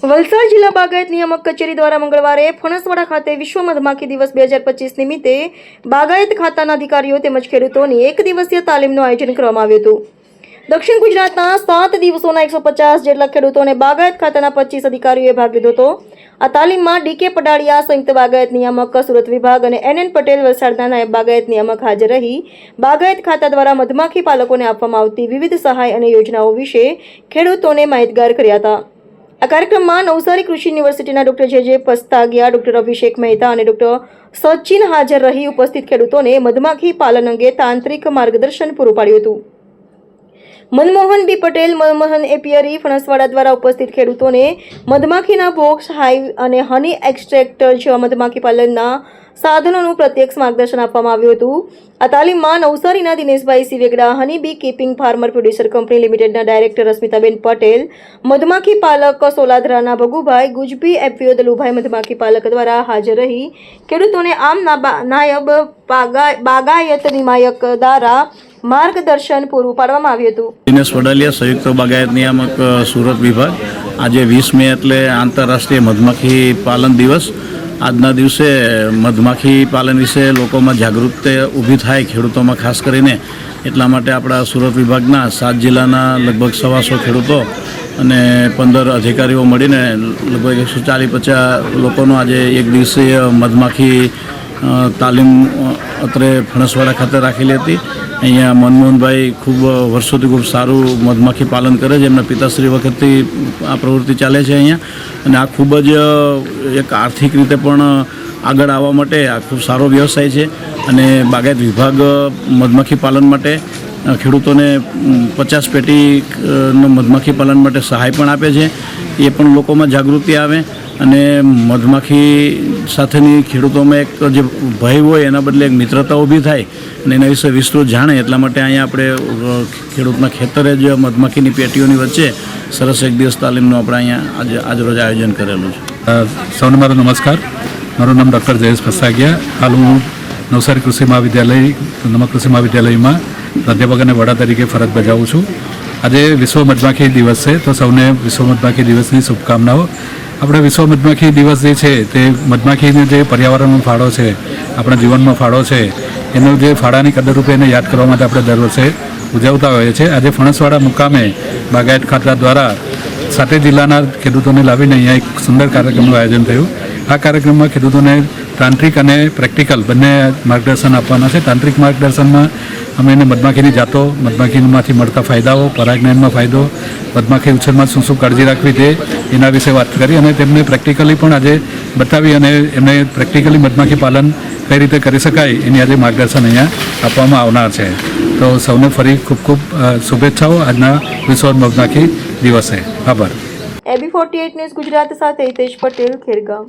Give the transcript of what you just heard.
વલસાડ જિલ્લા બાગાયત નિયામક કચેરી દ્વારા મંગળવારે ફણસવાડા ખાતે વિશ્વ મધમાખી દિવસ બે હજાર પચીસ નિમિત્તે બાગાયત ખાતાના અધિકારીઓ તેમજ ખેડૂતોની એક દિવસીય તાલીમનું આયોજન કરવામાં આવ્યું હતું. દક્ષિણ ગુજરાતના સાત દિવસોના એકસો પચાસ જેટલા ખેડૂતોને બાગાયત ખાતાના પચીસ અધિકારીઓએ ભાગ લીધો હતો. આ તાલીમમાં ડીકે પડાળિયા, સંયુક્ત બાગાયત નિયામક, સુરત વિભાગ અને એન એન પટેલ વલસાડના નાયબ બાગાયત નિયામક હાજર રહી. બાગાયત ખાતા દ્વારા મધમાખી પાલકોને આપવામાં આવતી વિવિધ સહાય અને યોજનાઓ વિશે ખેડૂતોને માહિતગાર કર્યા હતા. આ કાર્યક્રમમાં નવસારી કૃષિ યુનિવર્સિટીના ડોક્ટર જે જે પસ્તાગિયા, ડોક્ટર અભિષેક મહેતા અને ડોક્ટર સચિન હાજર રહી ઉપસ્થિત ખેડૂતોને મધમાખી પાલન અંગે તાંત્રિક માર્ગદર્શન પૂરું પાડ્યું હતું. મનમોહન બી પટેલ, મનમોહન એપિયરી, ફણસવાડા દ્વારા ઉપસ્થિત ખેડૂતોને મધમાખીના બોક્સ હાઈવ અને હની એક્સ્ટ્રેક્ટર જેવા મધમાખી પાલનના સાધનોનું પ્રત્યક્ષ માર્ગદર્શન આપવામાં આવ્યું હતું. આ તાલીમમાં નવસારીના Dineshbhai Sivegada honey bee keeping farmer producer company લિમિટેડના ડાયરેક્ટર રશ્મિતાબેન પટેલ, મધમાખી પાલક સોલાધરાના ભગુભાઈ, ગુજબી એપીઓ દલુભાઈ મધમાખી પાલક દ્વારા હાજર રહી. ખેડૂતોને આમ નાયબ બાગાયત નિમાયક દ્વારા માર્ગદર્શન પૂરું પાડવામાં આવ્યું હતું. દિનેશ વડાલિયા, સંયુક્ત બાગાયત નિયામક સુરત વિભાગ. આજે વીસ મે એટલે આંતરરાષ્ટ્રીય મધમાખી પાલન દિવસ. આજના દિવસે મધમાખી પાલન વિશે લોકોમાં જાગૃતતા ઊભી થાય ખેડૂતોમાં, ખાસ કરીને એટલા માટે આપણા સુરત વિભાગના સાત જિલ્લાના લગભગ સવાસો ખેડૂતો અને પંદર અધિકારીઓ મળીને લગભગ એકસો ચાલીસ પચાસ લોકોનો આજે એક દિવસીય મધમાખી તાલીમ અત્રે ફણસવાડા ખાતે રાખેલી હતી. અહીંયા મનમોહનભાઈ ખૂબ વર્ષોથી ખૂબ સારું મધમાખી પાલન કરે છે. એમના પિતાશ્રી વખતથી આ પ્રવૃત્તિ ચાલે છે અહીંયા. અને આ ખૂબ જ એક આર્થિક રીતે પણ આગળ આવવા માટે આ ખૂબ સારો વ્યવસાય છે. અને બાગાયત વિભાગ મધમાખી પાલન માટે ખેડૂતોને પચાસ પેટી અ, મધમાખી પાલન માટે સહાય પણ આપે છે. એ પણ લોકોમાં જાગૃતિ આવે. અને મધમાખી સાથેની ખેડૂતોમાં એક જે ભય હોય એના બદલે એક મિત્રતા ઊભી થાય અને એના વિશે વિસ્તૃત જાણે એટલા માટે અહીંયા આપણે ખેડૂતના ખેતરે જ મધમાખીની પેટીઓની વચ્ચે સરસ એક દિવસ તાલીમનું આપણે અહીંયા આજે, આજરોજ આયોજન કરેલું છે. સૌને મારો નમસ્કાર. મારું નામ ડૉક્ટર જયેશ ફસાગિયા હાલ હું નવસારી કૃષિ મહાવિદ્યાલય, નમક કૃષિ મહાવિદ્યાલયમાં પ્રાધ્યાપક અને વડા તરીકે ફરજ બજાવું છું. આજે વિશ્વ મધમાખી દિવસ છે, તો સૌને વિશ્વ મધમાખી દિવસની શુભકામનાઓ. આપણે વિશ્વ મધમાખી દિવસ જે છે, તે મધમાખીને જે પર્યાવરણનો ફાળો છે, આપણા જીવનમાં ફાળો છે, એનો જે ફાળાની કદર રૂપે એને યાદ કરવા માટે આપણે દર વર્ષે ઉજવતા હોઈએ છીએ. આજે ફણસવાડા મુકામે બાગાયત ખાતા દ્વારા સાતે જિલ્લાના ખેડૂતોને લાવીને અહીંયા એક સુંદર કાર્યક્રમનું આયોજન થયું. આ કાર્યક્રમમાં ખેડૂતોને તાંત્રિક અને પ્રેક્ટિકલ બંને માર્ગદર્શન આપવાના છે. તાંત્રિક માર્ગદર્શનમાં અમે એને મધમાખીની જાતો, મધમાખીમાંથી મળતા ફાયદાઓ, પરાગનયનમાં ફાયદો, મધમાખી ઉછેરમાં શું શું કાળજી રાખવી તે એના વિશે વાત કરી અને તેમને પ્રેક્ટિકલી પણ આજે બતાવી અને એમને પ્રેક્ટિકલી મધમાખી પાલન કઈ રીતે કરી શકાય એની આજે માર્ગદર્શન અહીંયા આપવામાં આવનાર છે. તો સૌને ફરી ખૂબ ખૂબ શુભેચ્છાઓ. આજના વિશ્વ મધમાખી દિવસે. આભાર. એબી ફોર્ટી ન્યૂઝ ગુજરાત સાથે હિતેશ પટેલ, ખેરગામ.